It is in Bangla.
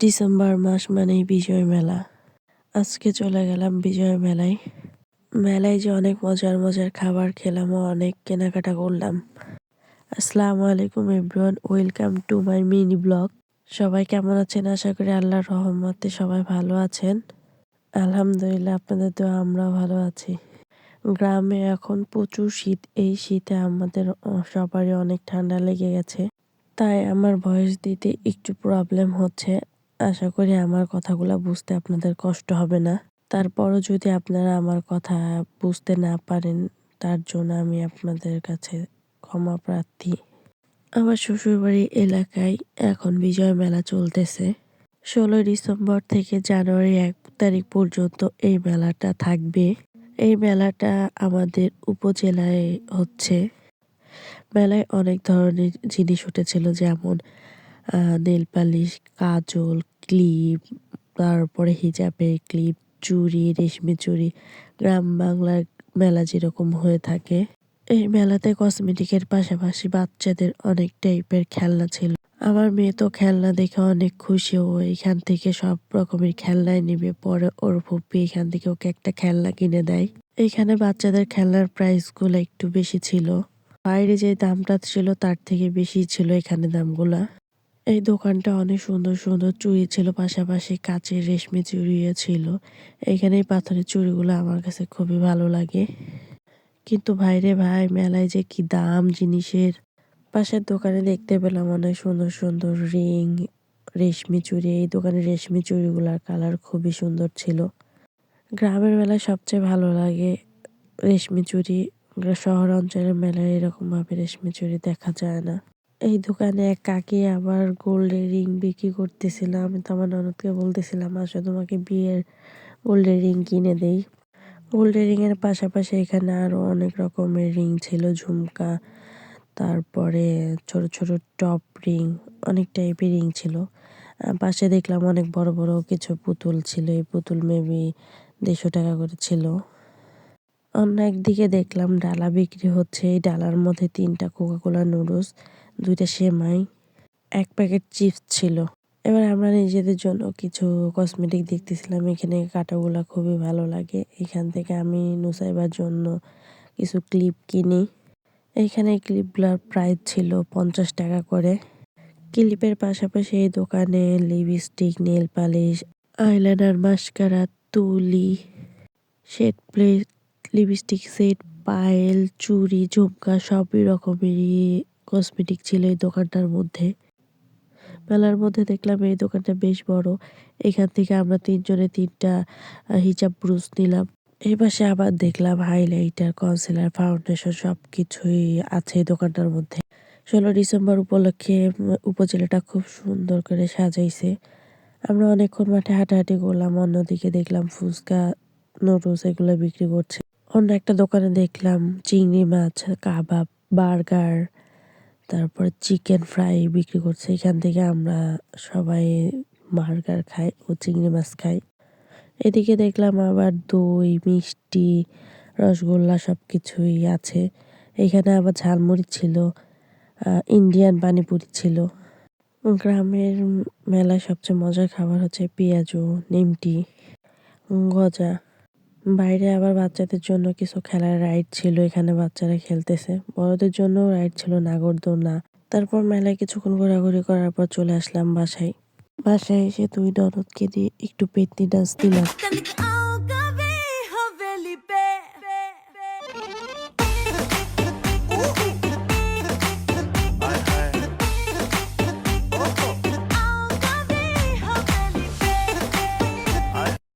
ডিসেম্বর মাস মানেই বিজয় মেলা। আজকে চলে গেলাম বিজয় মেলায়। মেলায় যে অনেক মজার মজার খাবার খেলাম ও অনেক কেনাকাটা করলাম। আসসালামু আলাইকুম everyone, welcome to my mini blog. সবাই কেমন আছেন? আশা করি আল্লাহর রহমতে সবাই ভালো আছেন। আলহামদুলিল্লাহ, আপনাদের তো আমরা ভালো আছি। গ্রামে এখন প্রচুর শীত। এই শীতে আমাদের সবারই অনেক ঠান্ডা লেগে গেছে। তাই আমার ভয়েস দিতে একটু প্রবলেম হচ্ছে। আশা করি আমার কথাগুলো বুঝতে আপনাদের কষ্ট হবে না। তারপরও যদি আপনারা আমার কথা বুঝতে না পারেন, তার জন্য আমি আপনাদের কাছে ক্ষমা প্রার্থী। আমার শ্বশুরবাড়ি এলাকায় এখন বিজয় মেলা চলতেছে। ষোলোই ডিসেম্বর থেকে জানুয়ারি এক তারিখ পর্যন্ত এই মেলাটা থাকবে। এই মেলাটা আমাদের উপজেলায় হচ্ছে। মেলায় অনেক ধরনের জিনিস উঠেছিল, যেমন নেল পালিশ কাজল ক্লিপ তারপরে হিজাবের ক্লিপ চুড়ি, রেশমি চুড়ি, গ্রাম বাংলার মেলা যেরকম হয়ে থাকে। এই মেলাতে কসমেটিকের পাশাপাশি বাচ্চাদের অনেক টাইপের খেলনা ছিল। আমার মেয়ে তো খেলনা দেখে অনেক খুশি, ও এখান থেকে সব রকমের খেলনাই নিবে। পরে ওর ফুপি এখান থেকে ওকে একটা খেলনা কিনে দেয়। এখানে বাচ্চাদের খেলনার প্রাইসগুলো একটু বেশি ছিল। বাইরে যে দামটা ছিল তার থেকে বেশি ছিল এখানে দামগুলা। এই দোকানটা অনেক সুন্দর সুন্দর চুড়ি ছিল, পাশাপাশি কাচের রেশমি চুড়িও ছিল। এখানে এই পাথরের চুড়িগুলো আমার কাছে খুবই ভালো লাগে। কিন্তু ভাইরে ভাই, মেলায় যে কি দাম জিনিসের? পাশের দোকানে দেখতে পেলাম অনেক সুন্দর সুন্দর রিং, রেশমি চুড়ি এই দোকানের রেশমি চুড়িগুলার কালার খুবই সুন্দর ছিল। গ্রামের মেলায় সবচেয়ে ভালো লাগে রেশমি চুড়ি শহর অঞ্চলের মেলায় এরকম ভাবে রেশমি চুড়ি দেখা যায় না। এই দোকানে এক কাকি আবার গোল্ডের রিং বিক্রি করতেছিল। আমি তো আমার ননদকে বলতেছিলাম, আসো তোমাকে বিয়ের গোল্ডের রিং কিনে দেই। গোল্ডের রিং এর পাশাপাশি এখানে আরও অনেক রকমের রিং ছিল, ঝুমকা, তারপরে ছোট ছোট টপ রিং অনেক টাইপের রিং ছিল। পাশে দেখলাম অনেক বড় বড় কিছু পুতুল ছিল, এই পুতুল মেবি দেড়শো টাকা করে ছিল। অন্য একদিকে দেখলাম ডালা বিক্রি হচ্ছে। এই ডালার মধ্যে তিনটা কোকাকোলা নুডলস দুইটা সেমাই, এক প্যাকেট চিপস ছিল। এবার আমরা নিজেদের জন্য কিছু কসমেটিক দেখতেছিলাম। এখানে কাটাগুলা খুবই ভালো লাগে। এখান থেকে আমি নুসাইবার জন্য কিছু ক্লিপ কিনি। এইখানে ক্লিপগুলোর প্রাইস ছিল পঞ্চাশ টাকা করে। ক্লিপের পাশাপাশি এই দোকানে lipstick nail polish eyeliner mascara তুলি শেড প্লেট লিপস্টিক সেট, পায়েল, চুড়ি, ঝুমকা সবই রকমেরই কসমেটিক ছিল এই দোকানটার মধ্যে। মেলার মধ্যে দেখলাম এই দোকানটা বেশ বড়। এখান থেকে আমরা তিনজনে তিনটা হিজাব ব্রুশ নিলাম। এই পাশে আবার দেখলাম হাইলাইটার কনসিলার ফাউন্ডেশন সব কিছুই আছে দোকানটার মধ্যে। ষোলো ডিসেম্বর উপলক্ষে উপজেলাটা খুব সুন্দর করে সাজাইছে। আমরা অনেকক্ষণ মাঠে হাঁটাহাঁটি করলাম, অন্যদিকে দেখলাম ফুচকা, নুডলস এগুলো বিক্রি করছে। অন্য একটা দোকানে দেখলাম চিংড়ি মাছ, কাবাব, বার্গার, তারপর চিকেন ফ্রাই বিক্রি করছে। এখান থেকে আমরা সবাই বার্গার খাই ও চিংড়ি মাছ খাই। এদিকে দেখলাম আবার দই, মিষ্টি, রসগোল্লা সব কিছুই আছে। এখানে আবার ঝালমুড়ি ছিল ইন্ডিয়ান পানিপুরি ছিল। গ্রামের মেলায় সবচেয়ে মজার খাবার হচ্ছে পেঁয়াজু নিমটি গজা। বাইরে আবার বাচ্চাদের জন্য কিছু খেলার রাইড ছিল, এখানে বাচ্চারা খেলতেছে। বড়দের জন্য রাইড ছিল, নাগরদোলনা। তারপর মেলায় কিছুক্ষণ ঘোরাঘুরি করার পর চলে আসলাম বাসায়। বাসায় এসে তুই ননদকে দিয়ে একটু পেটনি ডান্স দিলাম।